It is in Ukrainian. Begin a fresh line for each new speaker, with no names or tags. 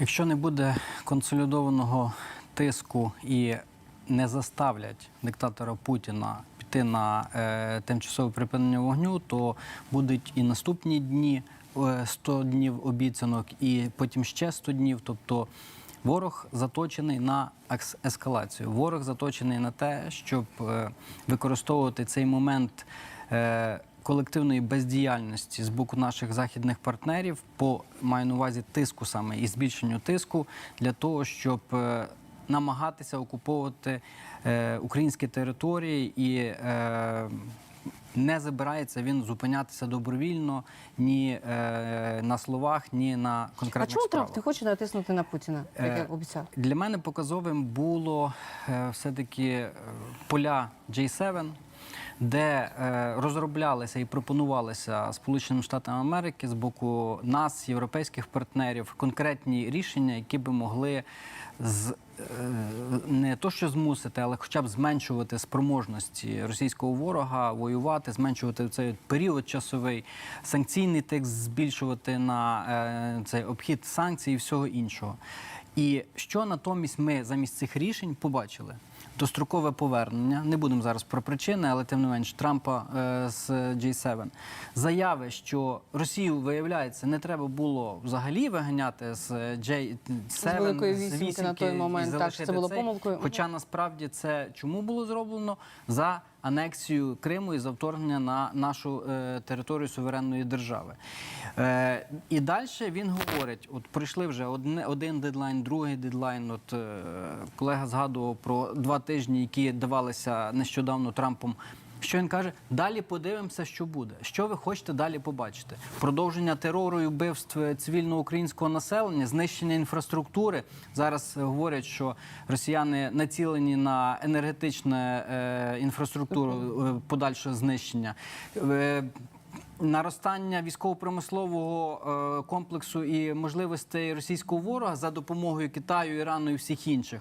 Якщо не буде консолідованого тиску і не заставлять диктатора Путіна піти на е, тимчасове припинення вогню, то будуть і наступні дні е, 100 днів обіцянок, і потім ще 100 днів. Тобто ворог заточений на ескалацію. Ворог заточений на те, щоб е, використовувати цей момент. Е, колективної бездіяльності з боку наших західних партнерів по маю на увазі тиску саме і збільшенню тиску для того, щоб е, намагатися окуповувати е, українські території і е, не забирається він зупинятися добровільно ні е, на словах, ні на
А
конкретних
чому
справах.
Трамп не хоче натиснути на Путіна, як
Е,
обіцяв?
Для мене показовим було е, все-таки е, поля J7, де е, розроблялися і пропонувалися Сполученим Штатам Америки з боку нас, європейських партнерів, конкретні рішення, які би могли з, е, не то, що змусити, але хоча б зменшувати спроможності російського ворога воювати, зменшувати цей період часовий, санкційний текст збільшувати на е, цей обхід санкцій і всього іншого. І що натомість ми замість цих рішень побачили? Дострокове повернення. Не будемо зараз про причини, але тим не менш Трампа е, з G7. Заяви, що Росію виявляється, не треба було взагалі виганяти з G7,
З великої вісімки на той момент. Так, це було помилкою.
Хоча насправді це чому було зроблено за анексію Криму і за вторгнення на нашу е, територію суверенної держави. Е, і далі він говорить: от пройшли вже одне, один дедлайн, другий дедлайн. От е, колега згадував про два тижні, які давалися нещодавно Трампом. Що він каже? Далі подивимося, що буде. Що ви хочете далі побачити? Продовження терору і вбивств цивільного українського населення, знищення інфраструктури. Зараз е, говорять, що росіяни націлені на енергетичне е, інфраструктуру е, подальше знищення. Е, Наростання військово-промислового е, комплексу і можливостей російського ворога за допомогою Китаю, Ірану і всіх інших.